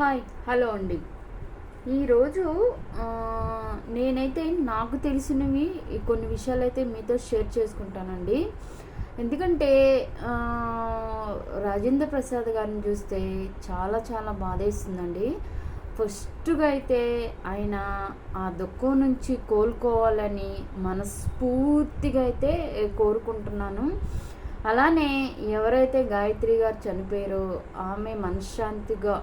Hi hello అండి. ఈరోజు నేనైతే నాకు తెలిసినవి కొన్ని విషయాలు అయితే మీతో షేర్ చేసుకుంటానండి. ఎందుకంటే రాజేంద్ర ప్రసాద్ గారిని చూస్తే చాలా చాలా బాధేస్తుందండి. ఫస్ట్గా అయితే ఆయన ఆ దుఃఖం నుంచి కోలుకోవాలని మనస్ఫూర్తిగా అయితే కోరుకుంటున్నాను. అలానే ఎవరైతే గాయత్రి గారు చనిపోయారో ఆమె మనశ్శాంతిగా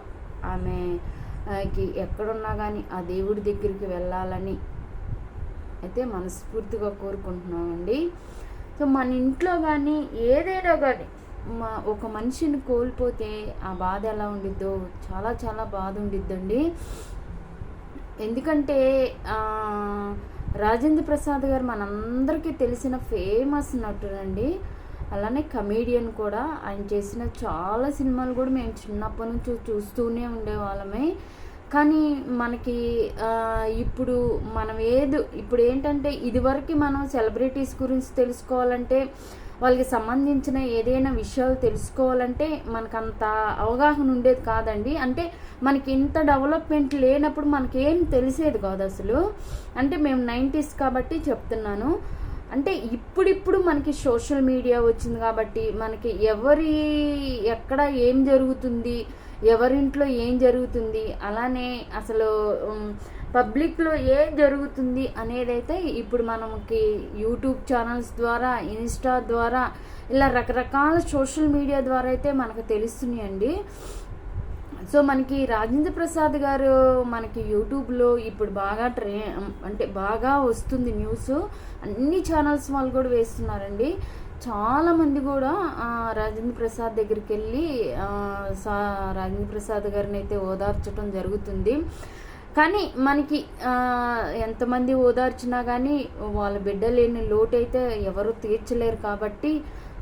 ఆమెకి ఎక్కడున్నా కానీ ఆ దేవుడి దగ్గరికి వెళ్ళాలని అయితే మనస్ఫూర్తిగా కోరుకుంటున్నామండి. సో మన ఇంట్లో కానీ ఏదైనా కానీ మా ఒక మనిషిని కోల్పోతే ఆ బాధ ఎలా ఉండిద్దో చాలా చాలా బాధ ఉండిద్దండి. ఎందుకంటే రాజేంద్ర ప్రసాద్ గారు మనందరికీ తెలిసిన ఫేమస్ నటుడండి. అలానే కమేడియన్ కూడా. ఆయన చేసిన చాలా సినిమాలు కూడా మేము చిన్నప్పటి నుంచి చూస్తూనే ఉండేవాళ్ళమే. కానీ మనకి ఇప్పుడు మనం ఏదో ఇప్పుడు ఏంటంటే ఇదివరకు మనం సెలబ్రిటీస్ గురించి తెలుసుకోవాలంటే వాళ్ళకి సంబంధించిన ఏదైనా విషయాలు తెలుసుకోవాలంటే మనకు అంత అవగాహన ఉండేది కాదండి. అంటే మనకి ఇంత డెవలప్మెంట్ లేనప్పుడు మనకేం తెలిసేది కాదు అసలు. అంటే మేము నైంటీస్ కాబట్టి చెప్తున్నాను. అంటే ఇప్పుడిప్పుడు మనకి సోషల్ మీడియా వచ్చింది కాబట్టి మనకి ఎవరి ఎక్కడ ఏం జరుగుతుంది ఎవరింట్లో ఏం జరుగుతుంది అలానే అసలు పబ్లిక్లో ఏం జరుగుతుంది అనేదైతే ఇప్పుడు మనకి యూట్యూబ్ ఛానల్స్ ద్వారా ఇన్స్టా ద్వారా ఇలా రకరకాల సోషల్ మీడియా ద్వారా అయితే మనకు తెలుస్తున్నాయండి. సో మనకి రాజేంద్ర ప్రసాద్ గారు మనకి యూట్యూబ్లో ఇప్పుడు బాగా ట్రే అంటే బాగా వస్తుంది న్యూస్ అన్ని ఛానల్స్ వాళ్ళు కూడా వేస్తున్నారండి. చాలామంది కూడా రాజేంద్ర ప్రసాద్ దగ్గరికి వెళ్ళి సా రాజేంద్ర ప్రసాద్ గారిని అయితే ఓదార్చడం జరుగుతుంది. కానీ మనకి ఎంతమంది ఓదార్చినా కానీ వాళ్ళ బిడ్డ లేని లోటు అయితే ఎవరు తీర్చలేరు కాబట్టి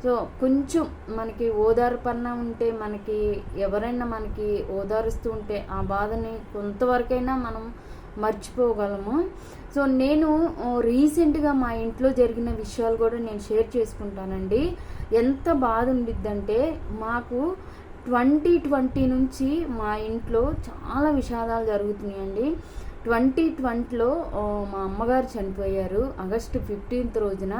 సో కొంచెం మనకి ఓదార్పన్న ఉంటే మనకి ఎవరైనా మనకి ఓదారుస్తూ ఉంటే ఆ బాధని కొంతవరకైనా మనం మర్చిపోగలము. సో నేను రీసెంట్గా మా ఇంట్లో జరిగిన విషయాలు కూడా నేను షేర్ చేసుకుంటానండి. ఎంత బాధ ఉండిద్దంటే మాకు ట్వంటీ ట్వంటీ నుంచి మా ఇంట్లో చాలా విషాదాలు జరుగుతున్నాయండి. ట్వంటీ ట్వంటీలో మా అమ్మగారు చనిపోయారు. ఆగస్టు ఫిఫ్టీన్త్ రోజున.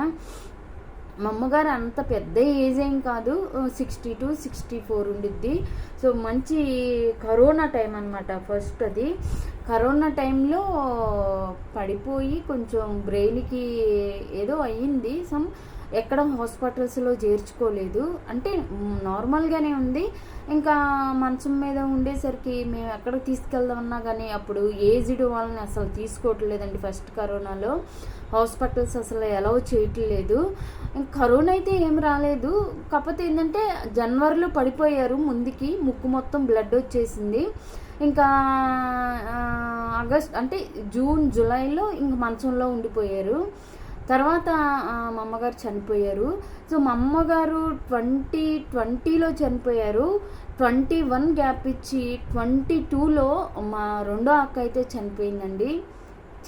మా అమ్మగారు అంత పెద్ద ఏజ్ ఏం కాదు. సిక్స్టీ టు సిక్స్టీ ఫోర్ ఉండిద్ది. సో మంచి కరోనా టైం అనమాట ఫస్ట్ అది. కరోనా టైంలో పడిపోయి కొంచెం బ్రెయిన్కి ఏదో అయ్యింది. సమ్ ఎక్కడ హాస్పిటల్స్లో చేర్చుకోలేదు. అంటే నార్మల్గానే ఉంది. ఇంకా మంచం మీద ఉండేసరికి మేము ఎక్కడికి తీసుకెళ్దామన్నా కానీ అప్పుడు ఏజ్డ్ వాళ్ళని అసలు తీసుకోవట్లేదండి ఫస్ట్ కరోనాలో. హాస్పిటల్స్ అసలు ఎలా చేయట్లేదు. ఇంక కరోనా అయితే ఏం రాలేదు. కాకపోతే ఏంటంటే జనవరిలో పడిపోయారు ముందుకి. ముక్కు మొత్తం బ్లడ్ వచ్చేసింది. ఇంకా ఆగస్ట్ అంటే జూన్ జూలైలో ఇంక మంచంలో ఉండిపోయారు. తర్వాత మా అమ్మగారు చనిపోయారు. సో మా అమ్మగారు ట్వంటీ ట్వంటీలో చనిపోయారు. ట్వంటీ వన్ గ్యాప్ ఇచ్చి ట్వంటీ టూలో మా రెండో అక్క అయితే చనిపోయిందండి.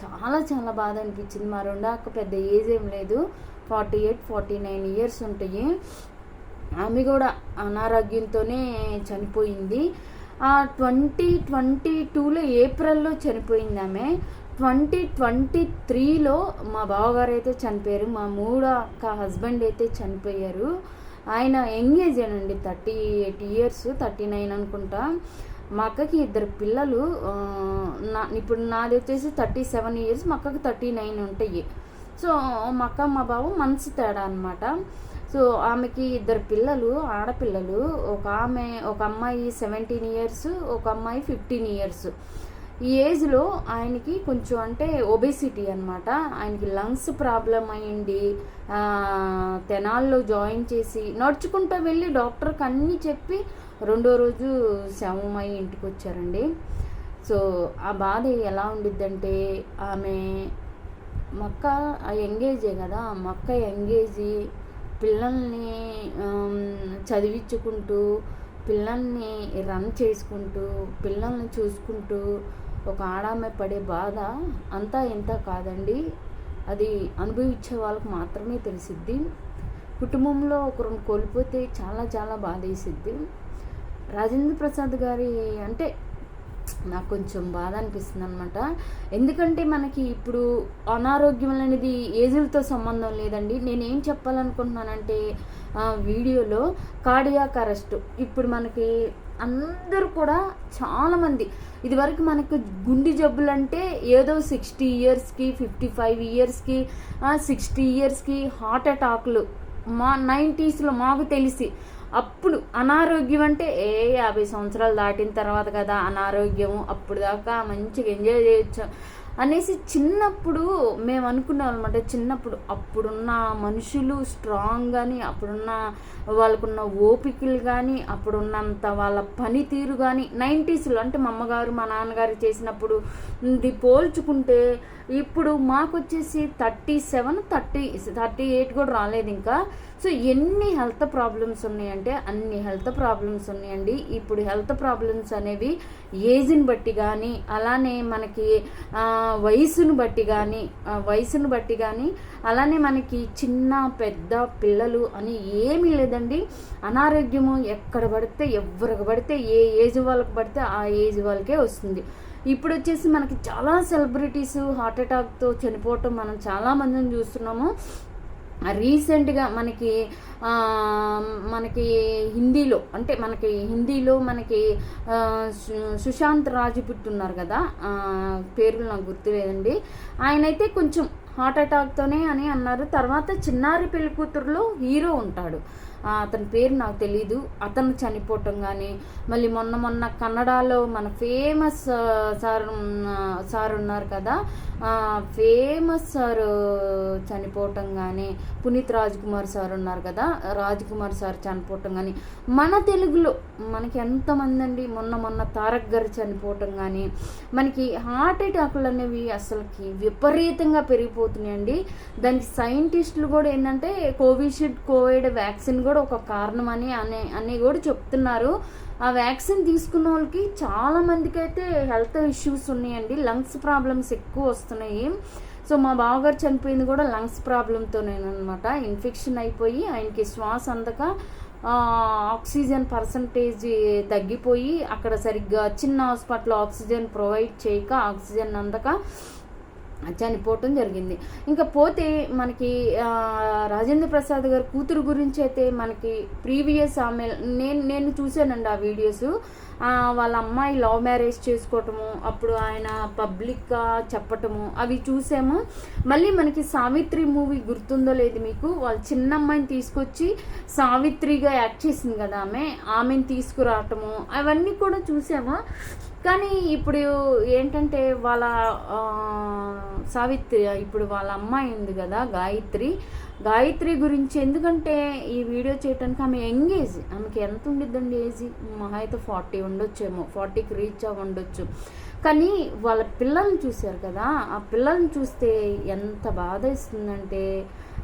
చాలా చాలా బాధ అనిపించింది. మా రెండో అక్క పెద్ద ఏజ్ ఏం లేదు. Forty eight forty nine years ఉంటాయి. ఆమె కూడా అనారోగ్యంతోనే చనిపోయింది. ఆ ట్వంటీ ట్వంటీ టూలో ఏప్రిల్లో చనిపోయింది ఆమె. ట్వంటీ ట్వంటీ త్రీలో మా బావగారు అయితే చనిపోయారు. మా మూడో అక్క హస్బెండ్ అయితే చనిపోయారు. ఆయన యంగ్ ఏజ్ అండి thirty eight years thirty nine అనుకుంటా. మా అక్కకి ఇద్దరు పిల్లలు నా ఇప్పుడు నాది వచ్చేసి థర్టీ సెవెన్ ఇయర్స్ మా అక్కకి థర్టీ నైన్ ఉంటాయి. సో మా అక్క మా బావ మనసు తేడా అనమాట సో ఆమెకి ఇద్దరు పిల్లలు ఆడపిల్లలు ఒక ఆమె ఒక అమ్మాయి సెవెంటీన్ ఇయర్స్ ఒక అమ్మాయి ఫిఫ్టీన్ ఇయర్స్. ఈ ఏజ్లో ఆయనకి కొంచెం అంటే ఒబేసిటీ అనమాట ఆయనకి లంగ్స్ ప్రాబ్లం అయ్యింది. తెనాల్లో జాయిన్ చేసి నడుచుకుంటూ వెళ్ళి డాక్టర్కి అన్నీ చెప్పి రెండో రోజు శవమై ఇంటికి వచ్చారండి. సో ఆ బాధ ఎలా ఉండిద్దంటే ఆమె మక్క ఆ ఎంగేజే కదా మక్క ఎంగేజీ పిల్లల్ని చదివించుకుంటూ పిల్లల్ని రన్ చేసుకుంటూ పిల్లల్ని చూసుకుంటూ ఒక ఆడామె పడే బాధ అంతా ఇంత కాదండి. అది అనుభవించే వాళ్ళకు మాత్రమే తెలిసిద్ది. కుటుంబంలో ఒకరిని కోల్పోతే చాలా చాలా బాధ వేసిద్ది రాజేంద్ర ప్రసాద్ గారి అంటే నాకు కొంచెం బాధ అనిపిస్తుంది అనమాట ఎందుకంటే మనకి ఇప్పుడు అనారోగ్యం అనేది ఏజులతో సంబంధం లేదండి. నేనేం చెప్పాలనుకుంటున్నానంటే వీడియోలో కార్డియాక్ అరెస్ట్. ఇప్పుడు మనకి అందరూ కూడా చాలామంది. ఇదివరకు మనకు గుండె జబ్బులు అంటే ఏదో సిక్స్టీ ఇయర్స్కి ఫిఫ్టీ ఫైవ్ ఇయర్స్కి సిక్స్టీ ఇయర్స్కి హార్ట్ అటాక్లు. మా నైంటీస్లో మాకు తెలిసి. అప్పుడు అనారోగ్యం అంటే ఏ యాభై సంవత్సరాలు దాటిన తర్వాత కదా అనారోగ్యం అప్పుడు దాకా మంచిగా ఎంజాయ్ చేయొచ్చు. అనేసి చిన్నప్పుడు మేము అనుకున్నాం అనమాట చిన్నప్పుడు అప్పుడున్న మనుషులు స్ట్రాంగ్ కానీ అప్పుడున్న వాళ్ళకున్న ఓపికలు కానీ అప్పుడున్నంత వాళ్ళ పనితీరు కానీ నైంటీస్లో అంటే మా అమ్మగారు మా నాన్నగారు చేసినప్పుడు ఇది పోల్చుకుంటే ఇప్పుడు మాకు వచ్చేసి thirty seven thirty thirty eight కూడా రాలేదు ఇంకా సో ఎన్ని హెల్త్ ప్రాబ్లమ్స్ ఉన్నాయంటే అన్ని హెల్త్ ప్రాబ్లమ్స్ ఉన్నాయండి. ఇప్పుడు హెల్త్ ప్రాబ్లమ్స్ అనేవి ఏజ్ని బట్టి కానీ అలానే మనకి వయసును బట్టి కానీ వయసును బట్టి కానీ అలానే మనకి చిన్న పెద్ద పిల్లలు అని ఏమీ లేదండి. అనారోగ్యము ఎక్కడ పడితే ఎవరికి పడితే ఏ ఏజ్ వాళ్ళకి పడితే ఆ ఏజ్ వాళ్ళకే వస్తుంది. ఇప్పుడు వచ్చేసి మనకి చాలా సెలబ్రిటీస్ హార్ట్ అటాక్తో చనిపోవటం మనం చాలా మందిని చూస్తున్నాము. రీసెంట్గా మనకి మనకి హిందీలో అంటే మనకి హిందీలో మనకి సుశాంత్ రాజ్పుట్ ఉన్నారు కదా పేర్లు నాకు గుర్తులేదండి ఆయనైతే కొంచెం హార్ట్ అటాక్తోనే అని అన్నారు. తర్వాత చిన్నారి పెళ్ళి కూతురులో హీరో ఉంటాడు. అతని పేరు నాకు తెలీదు. అతను చనిపోవటం కానీ మళ్ళీ మొన్న మొన్న కన్నడలో మన ఫేమస్ సార్ సార్ ఉన్నారు కదా ఫేమస్ సార్ చనిపోవటం కానీ పునీత్ రాజ్ కుమార్ సార్ ఉన్నారు కదా రాజ్ కుమార్ సార్ చనిపోవటం కానీ మన తెలుగులో మనకి ఎంతమంది అండి మొన్న మొన్న తారక్ గారు చనిపోవటం కానీ మనకి హార్ట్ అటాకులు అనేవి అసలుకి విపరీతంగా పెరిగిపోతున్నాయండి. దానికి సైంటిస్టులు కూడా ఏంటంటే కోవిషీల్డ్ కోవిడ్ వ్యాక్సిన్ కూడా ఒక కారణం అని అనే అని కూడా చెప్తున్నారు. ఆ వ్యాక్సిన్ తీసుకున్న వాళ్ళకి చాలా మందికి అయితే హెల్త్ ఇష్యూస్ ఉన్నాయండి. లంగ్స్ ప్రాబ్లమ్స్ ఎక్కువ వస్తున్నాయి. సో మా బావగారు చనిపోయింది కూడా లంగ్స్ ప్రాబ్లంతోనేనమాట ఇన్ఫెక్షన్ అయిపోయి ఆయనకి శ్వాస అందక ఆక్సిజన్ పర్సంటేజ్ తగ్గిపోయి అక్కడ సరిగ్గా చిన్న హాస్పిటల్ ఆక్సిజన్ ప్రొవైడ్ చేయక ఆక్సిజన్ అందక చనిపోవటం జరిగింది. ఇంకా పోతే మనకి రాజేంద్ర ప్రసాద్ గారి కూతురు గురించి అయితే మనకి ప్రీవియస్ ఆమె నేను నేను చూశానండి ఆ వీడియోస్. వాళ్ళ అమ్మాయి లవ్ మ్యారేజ్ చేసుకోవటము అప్పుడు ఆయన పబ్లిక్గా చెప్పటము అవి చూసాము. మళ్ళీ మనకి సావిత్రి మూవీ గుర్తుందో లేదు మీకు? వాళ్ళ చిన్న అమ్మాయిని తీసుకొచ్చి సావిత్రిగా యాక్ట్ చేసింది కదా ఆమె. ఆమెను తీసుకురావటము అవన్నీ కూడా చూసాము? కానీ ఇప్పుడు ఏంటంటే వాళ్ళ సావిత్రి ఇప్పుడు వాళ్ళ అమ్మాయి ఉంది కదా గాయత్రి. గాయత్రి గురించి ఎందుకంటే ఈ వీడియో చేయడానికి ఆమె యంగ్ ఏజ్. ఆమెకి ఎంత ఉండిద్దండి ఏజ్? మహా అయితే ఫార్టీ ఉండొచ్చేమో ఫార్టీకి రీచ్ అవ్వ ఉండొచ్చు. కానీ వాళ్ళ పిల్లల్ని చూశారు కదా ఆ పిల్లల్ని చూస్తే ఎంత బాధ ఇస్తుందంటే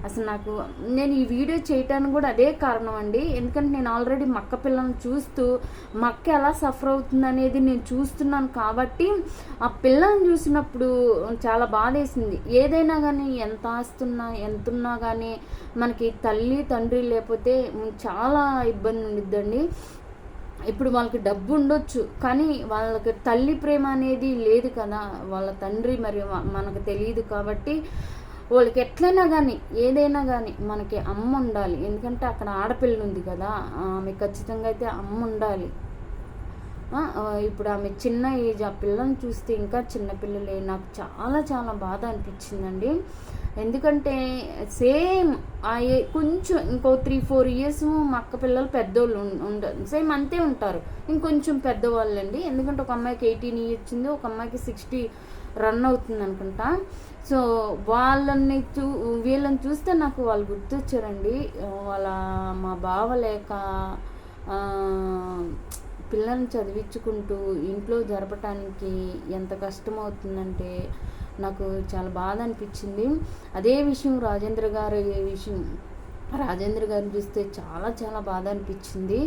అసలు నాకు నేను ఈ వీడియో చేయటానికి కూడా అదే కారణం అండి. ఎందుకంటే నేను ఆల్రెడీ మక్క పిల్లలను చూస్తూ మక్క ఎలా సఫర్ అవుతుంది అనేది నేను చూస్తున్నాను కాబట్టి ఆ పిల్లల్ని చూసినప్పుడు చాలా బాధేసింది. ఏదైనా కానీ ఎంత ఆస్తున్నా ఎంత ఉన్నా కానీ మనకి తల్లి తండ్రి లేకపోతే చాలా ఇబ్బంది ఉండిద్దండి. ఇప్పుడు వాళ్ళకి డబ్బు ఉండొచ్చు కానీ వాళ్ళకి తల్లి ప్రేమ అనేది లేదు కదా. వాళ్ళ తండ్రి మరి మనకు తెలియదు కాబట్టి వాళ్ళకి ఎట్లయినా కానీ ఏదైనా కానీ మనకి అమ్మ ఉండాలి. ఎందుకంటే అక్కడ ఆడపిల్ల ఉంది కదా ఆమె ఖచ్చితంగా అయితే అమ్మ ఉండాలి. ఇప్పుడు ఆమె చిన్న ఏజ్ ఆ పిల్లని చూస్తే ఇంకా చిన్నపిల్లలే నాకు చాలా చాలా బాధ అనిపించిందండి. ఎందుకంటే సేమ్ ఆ ఏ కొంచెం ఇంకో త్రీ ఫోర్ ఇయర్స్ మా అక్క పిల్లలు పెద్దోళ్ళు ఉండ సేమ్ అంతే ఉంటారు. ఇంకొంచెం పెద్దవాళ్ళండి. ఎందుకంటే ఒక అమ్మాయికి ఎయిటీన్ ఇయర్ వచ్చింది ఒక అమ్మాయికి సిక్స్టీ రన్ అవుతుంది అనుకుంటా. సో వాళ్ళని చూ వీళ్ళని చూస్తే నాకు వాళ్ళు గుర్తొచ్చారండి. వాళ్ళ మా బావ లేక పిల్లల్ని చదివించుకుంటూ ఇంట్లో జరపటానికి ఎంత కష్టమవుతుందంటే నాకు చాలా బాధ అనిపించింది. అదే విషయం రాజేంద్ర గారు విషయం రాజేంద్ర గారిని చూస్తే చాలా చాలా బాధ అనిపించింది.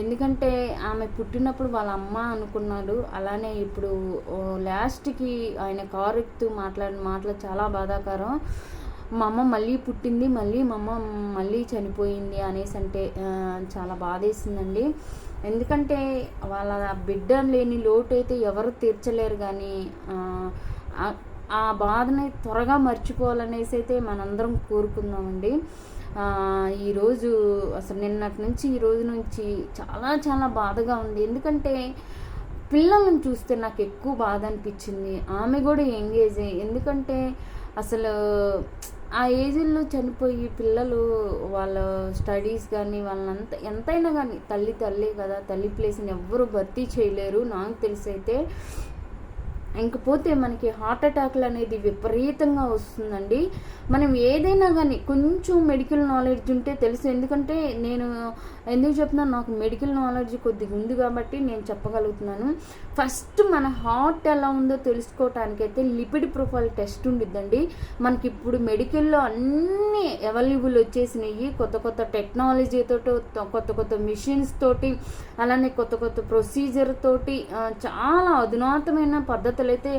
ఎందుకంటే ఆమె పుట్టినప్పుడు వాళ్ళ అమ్మ అనుకున్నాడు. అలానే ఇప్పుడు లాస్ట్కి ఆయన కారు ఎక్కుతూ మాట్లాడిన మాటలు చాలా బాధాకరం. మా అమ్మ మళ్ళీ పుట్టింది మళ్ళీ మా అమ్మ మళ్ళీ చనిపోయింది అనేసి అంటే చాలా బాధేసిందండి. ఎందుకంటే వాళ్ళ బిడ్డ లేని లోటు అయితే ఎవరు తీర్చలేరు కానీ ఆ, బాధని త్వరగా మర్చిపోవాలనేసి అయితే మనందరం కోరుకుందామండి. ఈరోజు అసలు నిన్నటి నుంచి ఈ రోజు నుంచి చాలా చాలా బాధగా ఉంది. ఎందుకంటే పిల్లలను చూస్తే నాకు ఎక్కువ బాధ అనిపించింది. ఆమె కూడా ఎంగేజ్ ఎందుకంటే అసలు ఆ ఏజ్లో చనిపోయి పిల్లలు వాళ్ళ స్టడీస్ కానీ వాళ్ళంత ఎంతైనా కానీ తల్లి తల్లి కదా. తల్లి ప్లేస్ని ఎవ్వరు భర్తీ చేయలేరు. నాకు తెలిసి అయితే ఇంకపోతే మనకి హార్ట్ అటాక్లు అనేది విపరీతంగా వస్తుందండి. మనం ఏదైనా కానీ కొంచెం మెడికల్ నాలెడ్జ్ ఉంటే తెలుసు. ఎందుకంటే నేను ఎందుకు చెప్తున్నా నాకు మెడికల్ నాలెడ్జ్ కొద్దిగా ఉంది కాబట్టి నేను చెప్పగలుగుతున్నాను. ఫస్ట్ మన హార్ట్ ఎలా ఉందో తెలుసుకోవటానికైతే లిపిడ్ ప్రొఫైల్ టెస్ట్ ఉండిద్దండి. మనకి ఇప్పుడు మెడికల్లో అన్నీ అవైలబుల్ వచ్చేసినాయి. కొత్త కొత్త టెక్నాలజీతో కొత్త కొత్త మిషన్స్ తోటి అలానే కొత్త కొత్త ప్రొసీజర్ తోటి చాలా అధునాతమైన పద్ధతులు అయితే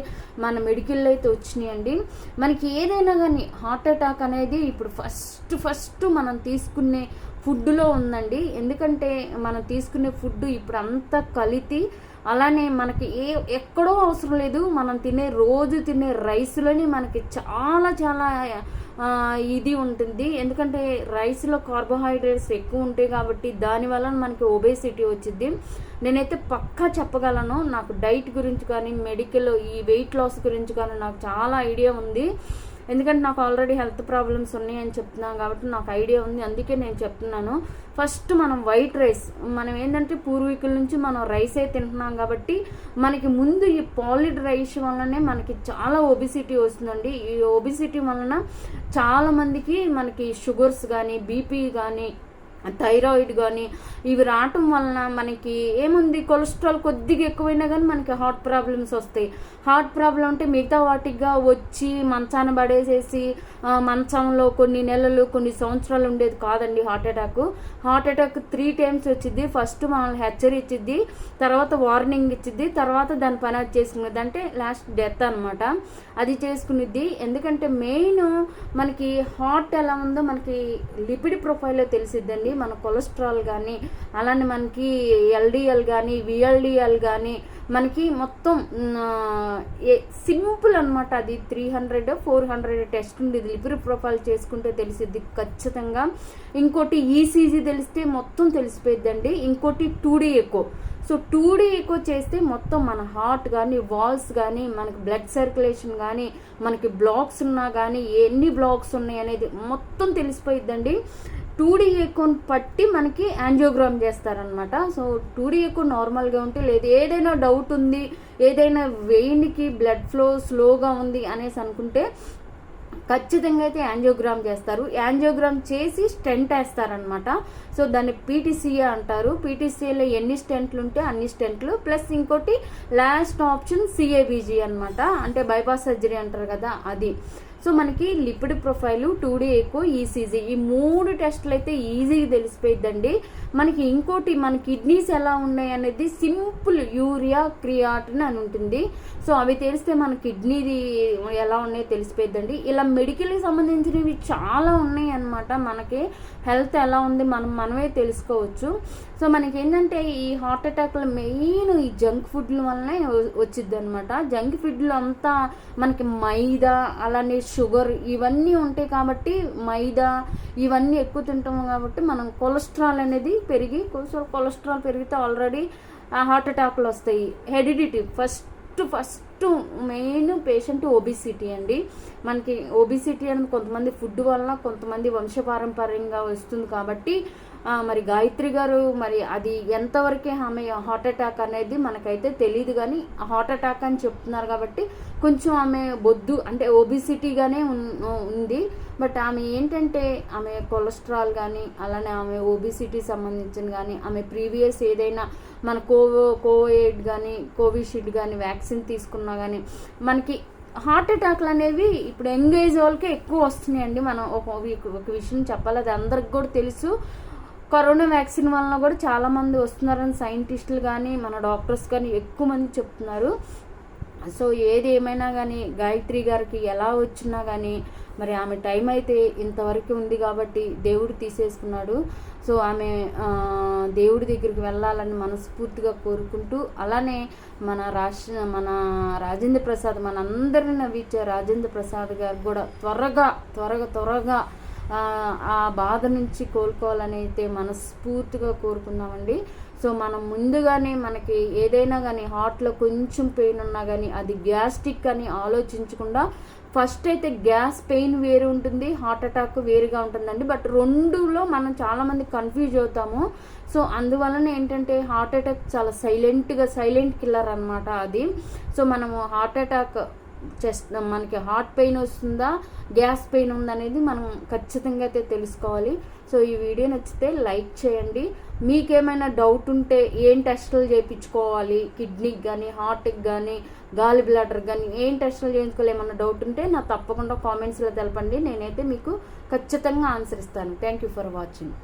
మన మెడికల్లో అయితే వచ్చినాయండి. మనకి ఏదైనా కానీ హార్ట్ అటాక్ అనేది ఇప్పుడు ఫస్ట్ ఫస్ట్ మనం తీసుకునే ఫుడ్లో ఉందండి. ఎందుకంటే మనం తీసుకునే ఫుడ్ ఇప్పుడు అంతా కలితి అలానే మనకి ఏ ఎక్కడో అవసరం లేదు. మనం తినే రోజు తినే రైస్లోని మనకి చాలా చాలా ఇది ఉంటుంది. ఎందుకంటే రైస్లో కార్బోహైడ్రేట్స్ ఎక్కువ ఉంటాయి కాబట్టి దానివల్ల మనకి ఒబేసిటీ వచ్చింది నేనైతే పక్కా చెప్పగలను నాకు డైట్ గురించి కానీ మెడికల్ ఈ వెయిట్ లాస్ గురించి కానీ నాకు చాలా ఐడియా ఉంది. ఎందుకంటే నాకు ఆల్రెడీ హెల్త్ ప్రాబ్లమ్స్ ఉన్నాయి అని చెప్తున్నాను కాబట్టి నాకు ఐడియా ఉంది. అందుకే నేను చెప్తున్నాను. ఫస్ట్ మనం వైట్ రైస్ మనం ఏంటంటే పూర్వీకుల నుంచి మనం రైసే తింటున్నాం కాబట్టి మనకి ముందు ఈ పాలిడ్ రైస్ వల్లనే మనకి చాలా ఒబిసిటీ వస్తుందండి. ఈ ఒబిసిటీ వలన చాలామందికి మనకి షుగర్స్ కానీ బీపీ కానీ థైరాయిడ్ కానీ ఇవి రావటం వలన మనకి ఏముంది? కొలెస్ట్రాల్ కొద్దిగా ఎక్కువైనా కానీ మనకి హార్ట్ ప్రాబ్లమ్స్ వస్తాయి. హార్ట్ ప్రాబ్లం అంటే మిగతా వాటిగా వచ్చి మంచాన పడేసేసి మంచంలో కొన్ని నెలలు కొన్ని సంవత్సరాలు ఉండేది కాదండి heart attack heart attack three times వచ్చింది ఫస్ట్ మనల్ని హెచ్చరించింది తర్వాత వార్నింగ్ ఇచ్చిద్ది తర్వాత దాని పని అది చేసుకునేది. అంటే లాస్ట్ డెత్ అనమాట అది చేసుకునిద్ది. ఎందుకంటే మెయిన్ మనకి హార్ట్ ఎలా ఉందో మనకి లిపిడ్ ప్రొఫైల్లో తెలిసిద్దండి. మన కొలెస్ట్రాల్ కానీ అలానే మనకి ఎల్డిఎల్ కానీ విఎల్డిఎల్ కానీ మనకి మొత్తం సింపుల్ అనమాట అది. Three hundred four hundred test ఉండేది. లిపిడ్ ప్రొఫైల్ చేసుకుంటే తెలిసిద్ది ఖచ్చితంగా. ఇంకోటి ఈసీజీ తెలిస్తే మొత్తం తెలిసిపోయిద్దండి. ఇంకోటి టూ డీ ఎక్కువ సో టూ డీ ఎక్కువ చేస్తే మొత్తం మన హార్ట్ కానీ వాల్స్ కానీ మనకి బ్లడ్ సర్క్యులేషన్ కానీ మనకి బ్లాక్స్ ఉన్నా కానీ ఎన్ని బ్లాక్స్ ఉన్నాయి అనేది మొత్తం తెలిసిపోయిద్దండి. టూ డీ పట్టి మనకి యాంజియోగ్రామ్ చేస్తారనమాట సో టూ డీ ఎక్కువ నార్మల్గా ఉంటే లేదు ఏదైనా డౌట్ ఉంది ఏదైనా వెయిన్కి బ్లడ్ ఫ్లో స్లోగా ఉంది అనేసి అనుకుంటే ఖచ్చితంగా అయితే యాంజియోగ్రామ్ చేస్తారు. యాంజియోగ్రామ్ చేసి స్టెంట్ వేస్తారనమాట సో దాన్ని పీటీసీఏ అంటారు. పీటీసీఏలో ఎన్ని స్టెంట్లు ఉంటే అన్ని స్టెంట్లు. ప్లస్ ఇంకోటి లాస్ట్ ఆప్షన్ సిఏబీజీ అనమాట అంటే బైపాస్ సర్జరీ అంటారు కదా అది. సో మనకి లిపిడ్ ప్రొఫైలు టూ డే ఎక్కువ ఈసీజీ ఈ మూడు టెస్టులు అయితే ఈజీగా తెలిసిపోయిద్దండి. మనకి ఇంకోటి మన కిడ్నీస్ ఎలా ఉన్నాయి అనేది సింపుల్ యూరియా క్రియాటిన్ అని ఉంటుంది. సో అవి తెలిస్తే మన కిడ్నీది ఎలా ఉన్నాయో తెలిసిపోయిద్దండి. ఇలా మెడికల్కి సంబంధించినవి చాలా ఉన్నాయి అన్నమాట. మనకి హెల్త్ ఎలా ఉంది మనం మనమే తెలుసుకోవచ్చు. సో మనకి ఏంటంటే ఈ హార్ట్ అటాక్లో మెయిన్ ఈ జంక్ ఫుడ్ల వల్లనే వచ్చిద్ది అనమాట జంక్ ఫుడ్లు అంతా మనకి మైదా అలానే షుగర్ ఇవన్నీ ఉంటాయి కాబట్టి మైదా ఇవన్నీ ఎక్కువ తింటాం కాబట్టి మనం కొలెస్ట్రాల్ అనేది పెరిగి కొంచెం కొలెస్ట్రాల్ పెరిగితే ఆల్రెడీ హార్ట్ అటాక్లు వస్తాయి. Heredity first first main patient obesity అండి. మనకి ఓబిసిటీ అనేది కొంతమంది ఫుడ్ వలన కొంతమంది వంశపారంపర్యంగా వస్తుంది కాబట్టి మరి గాయత్రి గారు మరి అది ఎంతవరకే ఆమె హార్ట్ అటాక్ అనేది మనకైతే తెలియదు కానీ హార్ట్ అటాక్ అని చెప్తున్నారు కాబట్టి కొంచెం ఆమె బొద్దు అంటే ఓబిసిటీగానే ఉంది. బట్ ఆమె ఏంటంటే ఆమె కొలెస్ట్రాల్ కానీ అలానే ఆమె ఓబిసిటీ సంబంధించిన కానీ ఆమె ప్రీవియస్ ఏదైనా మన కోవో కోవిడ్ కానీ కోవిషీల్డ్ కానీ వ్యాక్సిన్ తీసుకున్నా కానీ మనకి హార్ట్ అటాక్లు అనేవి ఇప్పుడు ఎంగేజ్ వాళ్ళకే ఎక్కువ వస్తున్నాయండి. మనం ఒక ఒక విషయం చెప్పాలి అది అందరికి కూడా తెలుసు. కరోనా వ్యాక్సిన్ వలన కూడా చాలా మంది వస్తున్నారని సైంటిస్టులు కానీ మన డాక్టర్స్ కానీ ఎక్కువ మంది చెప్తున్నారు. సో ఏది ఏమైనా కానీ గాయత్రి గారికి ఎలా వచ్చినా కానీ మరి ఆమె టైం అయితే ఇంతవరకు ఉంది కాబట్టి దేవుడు తీసేసుకున్నాడు. సో ఆమె దేవుడి దగ్గరికి వెళ్ళాలని మనస్ఫూర్తిగా కోరుకుంటూ అలానే మన రాష్ట్ర మన రాజేంద్ర ప్రసాద్ మన అందరిని నవ్వించే రాజేంద్ర ప్రసాద్ గారు కూడా త్వరగా త్వరగా త్వరగా ఆ, బాధ నుంచి కోలుకోవాలని అయితే మనస్ఫూర్తిగా కోరుకుందామండి. సో మనం ముందుగానే మనకి ఏదైనా కానీ హార్ట్లో కొంచెం పెయిన్ ఉన్నా కానీ అది గ్యాస్ట్రిక్ అని ఆలోచించకుండా ఫస్ట్ అయితే గ్యాస్ పెయిన్ వేరు ఉంటుంది హార్ట్ అటాక్ వేరుగా ఉంటుందండి. బట్ రెండులో మనం చాలామంది కన్ఫ్యూజ్ అవుతాము. సో అందువలన ఏంటంటే హార్ట్ అటాక్ చాలా సైలెంట్గా సైలెంట్ కిల్లర్ అనమాట అది. సో మనము హార్ట్ అటాక్ చెస్ట్ మనకి హార్ట్ పెయిన్ వస్తుందా గ్యాస్ పెయిన్ ఉందనేది మనం ఖచ్చితంగా అయితే తెలుసుకోవాలి. సో ఈ వీడియో నచ్చితే లైక్ చేయండి. మీకేమైనా డౌట్ ఉంటే ఏం టెస్టులు చేయించుకోవాలి? కిడ్నీకి కానీ హార్ట్కి కానీ గాలి బ్లాడర్ కానీ ఏం టెస్టులు చేయించుకోవాలి? ఏమైనా డౌట్ ఉంటే నాకు తప్పకుండా కామెంట్స్లో తెలపండి. నేనైతే మీకు ఖచ్చితంగా ఆన్సర్ ఇస్తాను. Thank you for watching.